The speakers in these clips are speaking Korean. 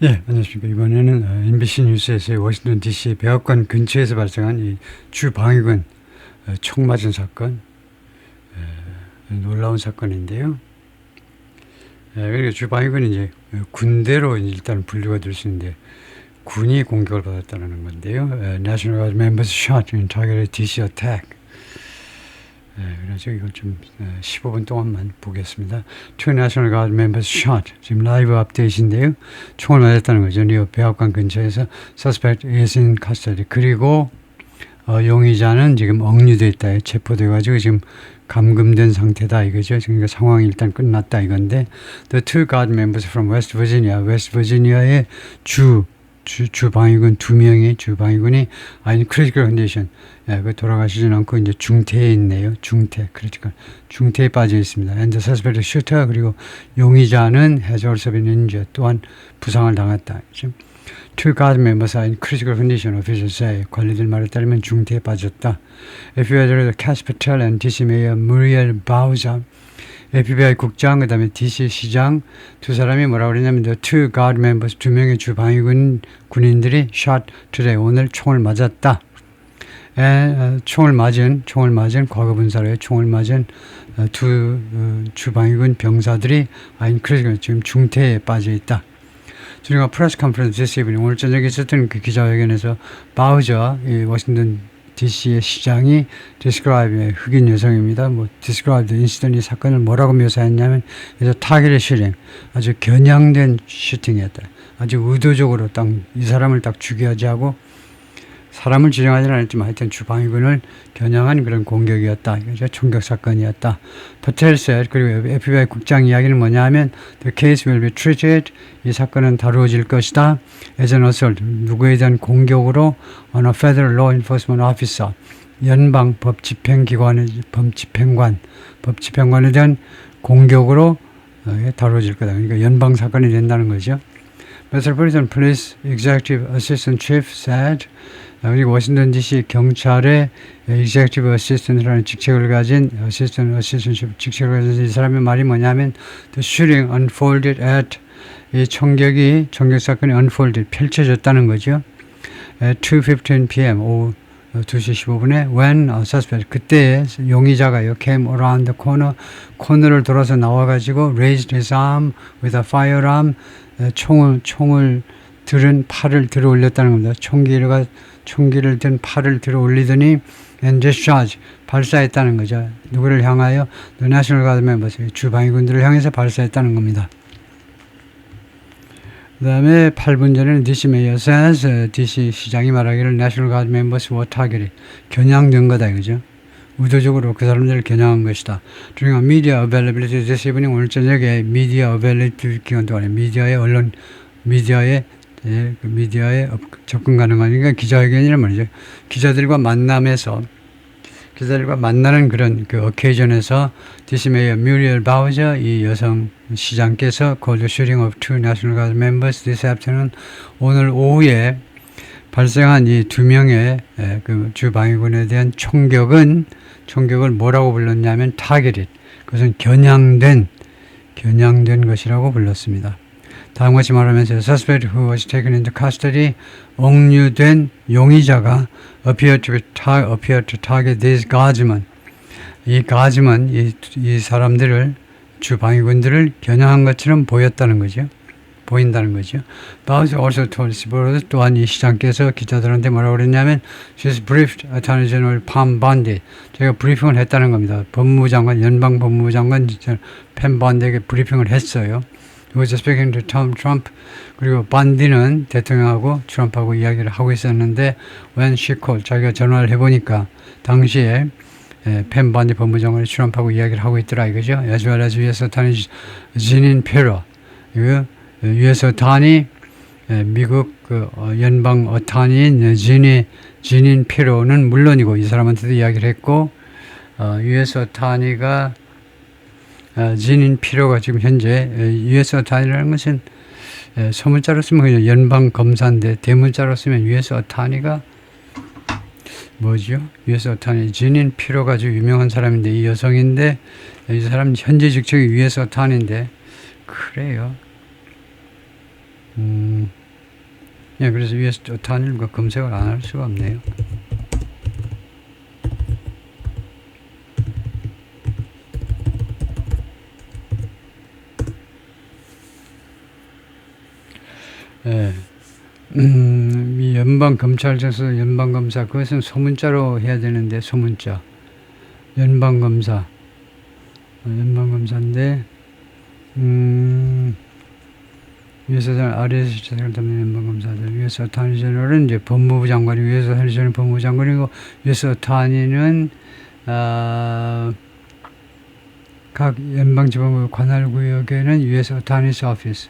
예, 안녕하십니까. 이번에는 어, MBC 뉴스에서의 워싱턴 DC 백악관 근처에서 발생한 이 주방위군 어, 총 맞은 사건, 에, 놀라운 사건인데요. 에, 그러니까 주방위군이 이제 군대로 일단 분류가 될 수 있는데 군이 공격을 받았다는 건데요. 에, National Guard members shot in targeted DC attack. 네, 그래서 이걸 좀 어, 15분 동안만 보겠습니다. Two National Guard members shot. 지금 라이브 업데이트인데요. 총을 맞았다는 거죠. 뉴욕 백악관 근처에서 suspect is in custody. 그리고 어, 용의자는 지금 억류돼 있다. 체포돼 가지고 지금 감금된 상태다 이거죠. 그러니까 상황이 일단 끝났다 이건데 the two guard members from West Virginia, West Virginia의 주 주, 주방위군 두 명의 주방위군이 아니 크리티컬 컨디션 예, 그 돌아가시진 않고 이제 중태에 있네요. 중태 크리티컬 중태에 빠져 있습니다. 엔드 서스펠트 슈터 그리고 용의자는 해저얼섭인 인제 또한 부상을 당했다. 지금 Two guard members are in critical condition, officials say. 관리들 말에 따르면 중태에 빠졌다. FBI Cash Patel and DC Mayor Muriel Bowser FBI 국장 그다음에 DC 시장 두 사람이 뭐라 그러냐면 the two guard members 두 명의 주 방위군 군인들이 shot today 오늘 총을 맞았다. 에, 어, 총을 맞은 총을 맞은 과거 분사로의 총을 맞은 어, 두 어, 주방위군 병사들이 아인 크리스가 지금 중태에 빠져 있다. 저희가 프레스 컨퍼런스 this evening 오늘 저녁에 있었던 그 기자회견에서 바우저 이 워싱턴 DC의 시장이 디스크라이브의 흑인 여성입니다. 뭐 디스크라이브 인시던트 사건을 뭐라고 묘사했냐면 그래서 타겟의 슈팅 아주 겨냥된 슈팅이었다. 아주 의도적으로 딱 이 사람을 딱 죽여야지 하고 사람을 지정하지는 않았지만 하여튼 주방위군을 겨냥한 그런 공격이었다. 이거 총격 사건이었다. 퍼텔셋 그리고 FBI 국장 이야기는 뭐냐 하면 the case will be treated 이 사건은 다루어질 것이다. as an assault 누구에 대한 공격으로 on a federal law enforcement officer 연방 법 집행기관의 법 집행관 법 집행관에 대한 공격으로 어, 다루어질 거다. 그러니까 연방 사건이 된다는 거죠. Metropolitan Police Executive Assistant Chief said 그리고 워싱턴 DC 경찰의 Executive Assistant라는 직책을 가진 Assistant Assistant 직책을 가진 이 사람의 말이 뭐냐면 The shooting unfolded at 이 총격이 총격 사건이 unfolded 펼쳐졌다는 거죠. At 2:15 p.m. 오후 2시 15분에 when a suspect 그때 용의자가요 came around the corner 코너를 돌아서 나와가지고 raised his arm with a firearm 총을 총을 들은 팔을 들어 올렸다는 겁니다. 총기가 총기를 든 팔을 들어 올리더니 discharge 발사했다는 거죠. 누구를 향하여 The National members 주방위군들을 향해서 발사했다는 겁니다. 그 다음에 8분 전에는 DC 메이어 says DC 시장이 말하기를 National Guard members were targeted 겨냥된 거다 이거죠. 의도적으로 그 사람들을 겨냥한 것이다. 중요한 미디어 어벨리빌리티 evening 오늘 저녁에 미디어 어벨리빌리티 기간 동안에 미디어의 언론 미디어의 예, 그 미디어에 접근 가능하니까 기자회견이란 말이죠. 기자들과 만남에서 기자들과 만나는 그런 그 어케이전에서 디스메이어 뮤리얼 바우저 이 여성 시장께서 called the shooting of two 오늘 오후에 발생한 이 두 명의 예, 그 주방위군에 대한 총격은 총격을 뭐라고 불렀냐면 targeted 그것은 겨냥된 겨냥된 것이라고 불렀습니다. 다음 같이 말하면서 suspect who was taken into custody 억류된 용의자가 appeared to, be appeared to target these guardsmen 이 guardsmen 이, 이 사람들을 주방위군들을 겨냥한 것처럼 보였다는 거죠. 보인다는 거죠. Bowers also told Sibores 또한 이 시장께서 기자들한테 뭐라고 그랬냐면 she's briefed Attorney General Pam Bondi 제가 브리핑을 했다는 겁니다. 법무부 장관 연방 법무부 장관 펜 번디에게 브리핑을 했어요. He was speaking to Tom Trump. 그리고 반디는 대통령하고 트럼프하고 이야기를 하고 있었는데 when she called 자기가 전화를 해보니까 당시에 펜 반디 법무장관이 트럼프하고 이야기를 하고 있더라 이거죠. as well as US Attorney 지닌 페로 이거 US Attorney 미국 그 연방 어타니인 지니 지닌 페로는 물론이고 이 사람한테도 이야기를 했고 US Attorney가 지닌 필요가 지금 현재 US 어타니라는 것은 소문자로 쓰면 그냥 연방 검사인데 대문자로 쓰면 US 어타니가 뭐죠? US 어타니 지닌 필요가 아주 유명한 사람인데 이 여성인데 이 사람 현재 직책이 US 어타니인데 그래요. 음. 예, 그래서 US 어탄을 그 검색을 안 할 수가 없네요. 예. 음, 이 연방검찰청에서 연방검사, 그것은 소문자로 해야 되는데, 소문자. 연방검사. 어, 연방검사인데, 음, 위에서 아래에서 재산을 담는 연방검사들, 위에서 제너럴은 이제 법무부 장관이 위에서 제너럴 법무부 장관이고, 위에서 어타니는, 아, 각 연방지방법 관할구역에는 위에서 어타니스 오피스.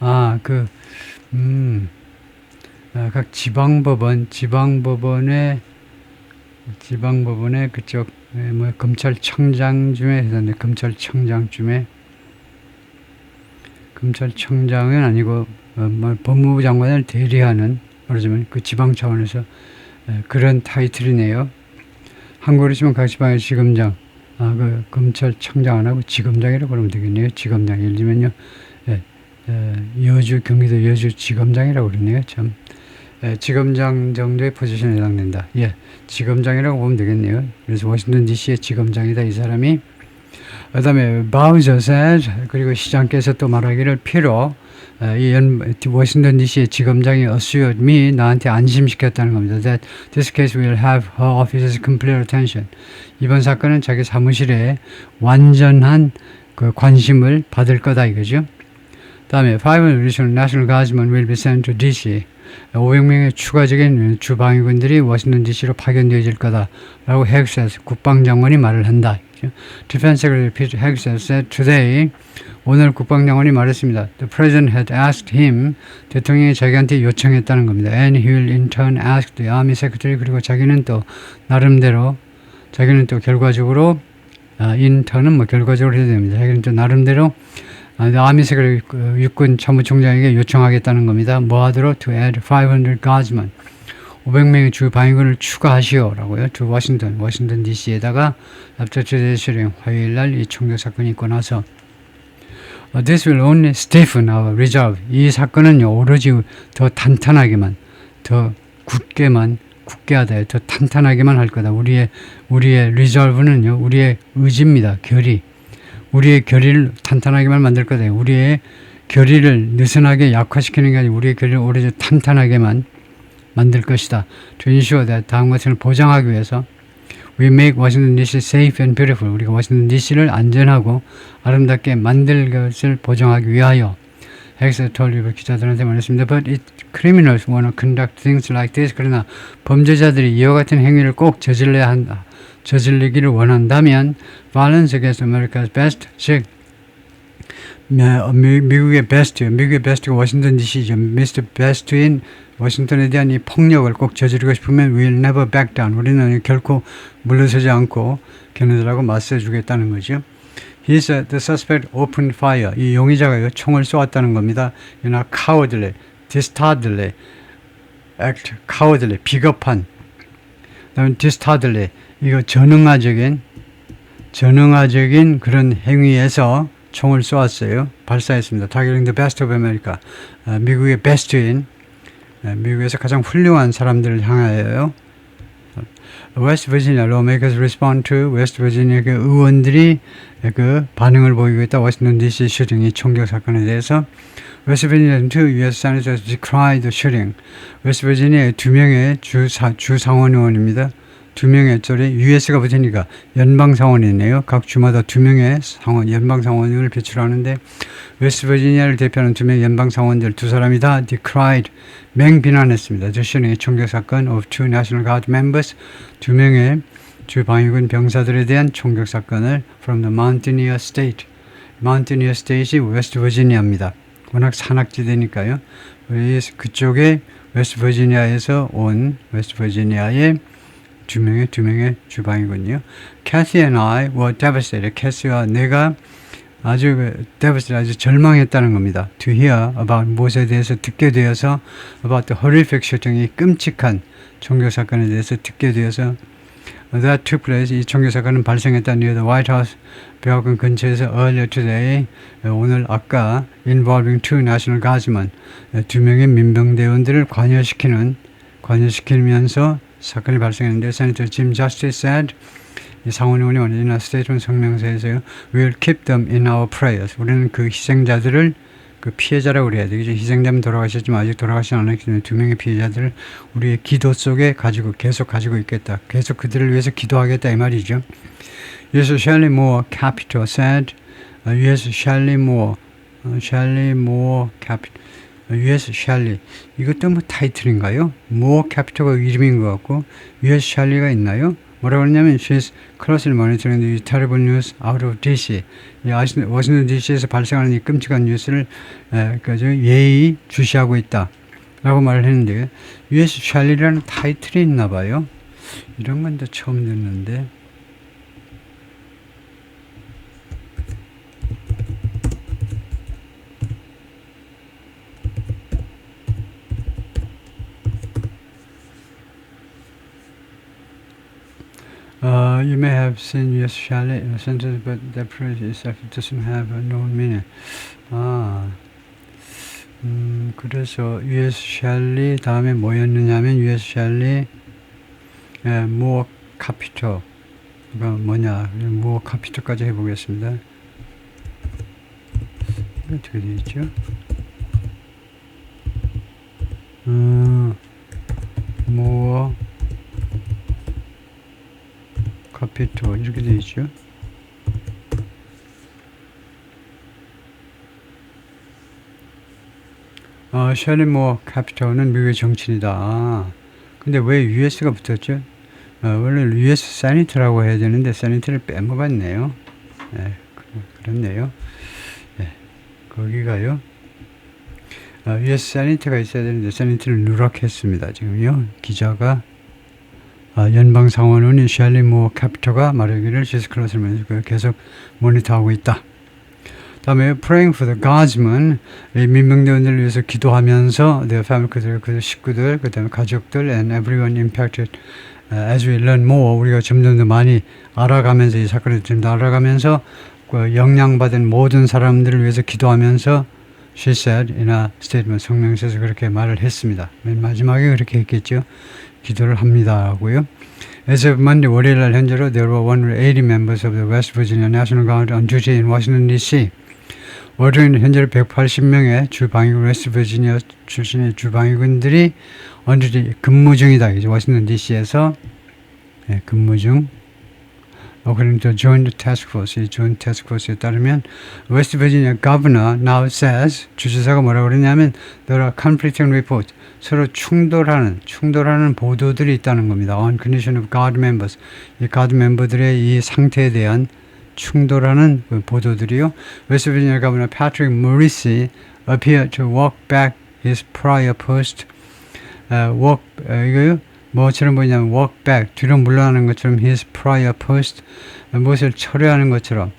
아, 그, 음, 아, 각 지방법원, 지방법원의 지방법원의 그쪽 에, 뭐 검찰청장쯤에 해당돼 검찰청장쯤에 검찰청장은 아니고 어, 뭐 법무부 장관을 대리하는 말하자면 그 지방 차원에서 에, 그런 타이틀이네요. 한국으로 치면 각 지방의 지검장, 아 그 검찰청장 안 하고 지검장이라고 그러면 되겠네요. 지검장 예를 들면요, 예, 에, 여주 경기도 여주 지검장이라고 그러네요. 참. 예, 지검장 정도의 포지션에 해당된다. 예, 지검장이라고 보면 되겠네요. 그래서 워싱턴 DC의 지검장이다 이 사람이. 그다음에 바우저 said 그리고 시장께서 또 말하기를 필요 어, 이 연, 워싱턴 DC의 지검장이 me 나한테 안심시켰다는 겁니다. That this case will have her office's complete attention. 이번 사건은 자기 사무실에 완전한 그 관심을 받을 거다 이거죠. 다음에 five additional national guardsmen will be sent to DC. 500명의 추가적인 주방위군들이 워싱턴 DC로 파견되어질 거다라고 헥스에서 국방장관이 말을 한다. Defense Secretary Peter Hegseth said today 오늘 국방장관이 말했습니다. The president had asked him 대통령이 자기한테 요청했다는 겁니다. And he will in turn ask the army secretary 그리고 자기는 또 나름대로 자기는 또 결과적으로 아, 인턴은 뭐 결과적으로 해야 됩니다. 자기는 또 나름대로 아, 아미색을 그 육군 참모총장에게 요청하겠다는 겁니다. 뭐 하도록 to add 500 guardsmen 500명의 주 방위군을 추가하시오라고요. 주 워싱턴 워싱턴 DC에다가 today's hearing 화요일 날 이 총격 사건이 있고 나서 uh, this will only stiffen our resolve 이 사건은요 오로지 더 탄탄하게만 더 굳게만 굳게 하다 더 탄탄하게만 할 거다. 우리의 우리의 resolve는요 우리의 의지입니다. 결의 우리의 결의를 탄탄하게만 만들 거다. 우리의 결의를 느슨하게 약화시키는 게 아니라 우리의 결의를 오히려 탄탄하게만 만들 것이다. To ensure that 다음 것을 보장하기 위해서 We make Washington DC safe and beautiful. 우리가 워싱턴 DC를 안전하고 아름답게 만들 것을 보장하기 위하여 헥스 톨리브 기자들한테 말했습니다. But it criminals want to conduct things like this. 그러나 범죄자들이 이와 같은 행위를 꼭 저질러야 한다. 저질리기를 원한다면 against America's best 즉 어, 미, 미국의 베스트, 미국의 베스트가 워싱턴 DC죠. 미스터 베스트인 워싱턴에 대한 이 폭력을 꼭 저지르고 싶으면 we'll never back down. 우리는 결코 물러서지 않고 걔네들하고 맞서주겠다는 거죠. He said the suspect opened fire. 이 용의자가 총을 쏘았다는 겁니다. 이나 cowardly, dastardly, act cowardly, 비겁한. 그다음에 dastardly, 이거 전응화적인 전응화적인 그런 행위에서 총을 쏘았어요. 발사했습니다. targeting the best of America. 아, 미국의 베스트인 아, 미국에서 가장 훌륭한 사람들을 향하여요. 웨스트 버지니아 respond to 웨스트 버지니아 그 의원들이 그 반응을 보이고 있다. 워싱턴 DC 슈팅이 총격 사건에 대해서 웨스트 버지니아 두 U.S. senators decry the shooting. 웨스트 버지니아의 두 명의 주, 사, 주 상원 의원입니다. 두 명의 저리 US가 붙으니까 연방 상원이네요. 각 주마다 두 명의 상원 연방 상원을 배출하는데 웨스트버지니아를 대표하는 두 명의 연방 상원들 두 사람이 다 decried 맹비난했습니다. 저시의 총격 사건 of two National Guard members 두 명의 주 방위군 병사들에 대한 총격 사건을 from the Mountaineer State. Mountaineer State이 웨스트 버지니아입니다. 워낙 산악지대니까요. 그쪽에 웨스트 버지니아에서 온 웨스트 버지니아의 두 명의 두 명의 주방이군요. Kathy and I were devastated. 캐시와 내가 아주 devastated, 아주 절망했다는 겁니다. To hear about 무엇에 대해서 듣게 되어서 about the horrific shooting, 이 끔찍한 종교 사건에 대해서 듣게 되어서 that took place. 이 총격 사건은 발생했다 near the White House 백악관 근처에서 earlier today. 어, 오늘 아까 involving two national guardsmen 어, 두 명의 민병 대원들을 관여시키는 관여시키면서 사건이 발생했는데 Senator said 이 상원 의원이 오늘 스테이트먼 성명서에서요. We'll keep them in our prayers. 우리는 그 희생자들을 그 피해자라고 그래야 되겠죠. 희생자면 돌아가셨지만 아직 돌아가지 않았기 때문에 두 명의 피해자들을 우리의 기도 속에 가지고 계속 가지고 있겠다. 계속 그들을 위해서 기도하겠다 이 말이죠. Yes, Shelley Moore Capital said, Shelley Moore, uh, Shelley Moore Capital. US 샬리 이것도 뭐 타이틀인가요? 모어 캐피터가 이름인 것 같고 US 샬리가 있나요? 뭐라고 그러냐면 she's closely monitoring the terrible news out of DC 워싱턴 DC에서 발생하는 이 끔찍한 뉴스를 에, 그저 예의 주시하고 있다. 라고 말을 했는데 US 샬리라는 타이틀이 있나 봐요. 이런 건 또 처음 듣는데 Uh, you may have seen US Chalet in a sentence, but that phrase itself doesn't have a known meaning. 아, 음, 그래서 US Chalet 다음에 뭐였느냐면 US Chalet 예, 무어 카피터가 뭐냐, 무어 카피터까지 해보겠습니다. 이거 어떻게 되어 있죠? 음, 무 어 카피토 이렇게 되어 있죠. 어, 셜리모 카피토는 미국의 정치인이다. 아, 근데 왜 US가 붙었죠? 어, 원래 US 세니트라고 해야 되는데 세니트를 빼먹었네요. 네, 그- 그렇네요. 네, 거기가요. 어, US 세니트가 있어야 되는데 세니트를 누락했습니다. 지금요. 기자가 아, 연방 상원의원인 셜리 모 캐피터가 말하기를 시스 클러스면서 계속 모니터하고 있다. 다음에 praying for the guardsmen 이 민병대원들을 위해서 기도하면서 their family 그들 그 식구들 그다음에 가족들 and everyone impacted uh, as we learn more 우리가 점점 더 많이 알아가면서 이 사건을 좀더 알아가면서 그 영향받은 모든 사람들을 위해서 기도하면서 she said in a statement 성명서에서 그렇게 말을 했습니다. 맨 마지막에 그렇게 했겠죠. 기도를 합니다 하고요. As of Monday 월요일 날 현재로 there were 180 members of the West Virginia National Guard on duty in Washington D.C. 월요일 현재로 180명의 주 방위군 웨스트 버지니아 출신의 주 방위군들이 on duty 근무 중이다. 이제 워싱턴 D.C.에서 예, 근무 중. According Joint Task Force, 이 Joint Task Force에 따르면 West Virginia Governor now says 주지사가 뭐라고 그러냐면 there are conflicting reports 서로 충돌하는 충돌하는 보도들이 있다는 겁니다. On condition of Guard members 이 Guard 멤버들의 이 상태에 대한 충돌하는 그 보도들이요. West Virginia Governor Patrick Morrisey appeared to walk back his prior post. 어, walk 어, 이거요. 뭐처럼 보이냐면 walk back 뒤로 물러나는 것처럼 his prior post 어, 무엇을 철회하는 것처럼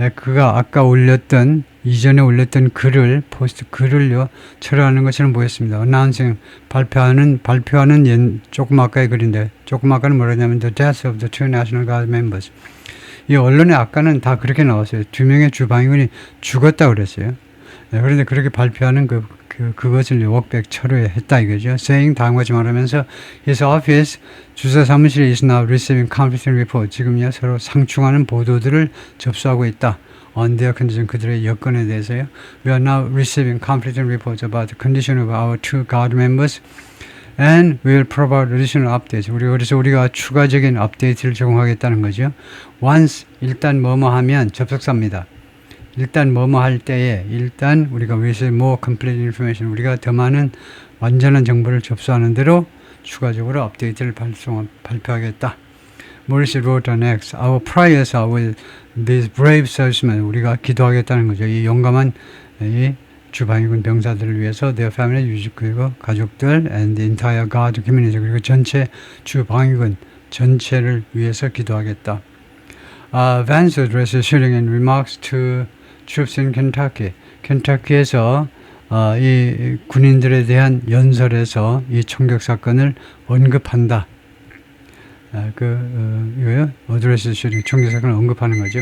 에, 그가 아까 올렸던 이전에 올렸던 글을 포스트 글을요 철회하는 것처럼 보였습니다. announcing 발표하는 발표하는 옛, 조금 아까의 글인데 조금 아까는 뭐라냐면 the death of the two National Guard members 이 언론에 아까는 다 그렇게 나왔어요. 두 명의 주방위군이 죽었다 그랬어요. 네, 그런데 그렇게 발표하는 그, 그 그것을 워크백 철회했다 이거죠. saying 다음 같이 말하면서 his office 주사 사무실 is now receiving conflicting report. 지금요 서로 상충하는 보도들을 접수하고 있다. on their condition 그들의 여건에 대해서요. We are now receiving conflicting reports about the condition of our two guard members. And will provide additional updates. 우리 그래서 우리가 추가적인 업데이트를 제공하겠다는 거죠. Once 일단 뭐뭐 하면 접속사입니다. 일단 뭐뭐 할 때에 일단 우리가 receive more complete information 우리가 더 많은 완전한 정보를 접수하는 대로 추가적으로 업데이트를 발송, 발표하겠다. Morris wrote on X, Our prayers are with these brave servicemen. 우리가 기도하겠다는 거죠. 이 용감한 이 주방위군 병사들을 위해서 their family 유직 그리고 가족들 and the entire guard community 그리고 전체 주방위군 전체를 위해서 기도하겠다. Uh, Vance addressed shooting and remarks to in Kentucky. 켄터키에서 어, 이 군인들에 대한 연설에서 이 총격 사건을 언급한다. 아, 그, 어, 이거요. 어드레스 슈링 총기 사건을 언급하는 거죠.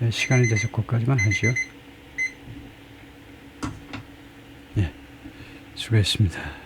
예, 시간이 돼서 그것까지만 하죠. 예, 수고했습니다.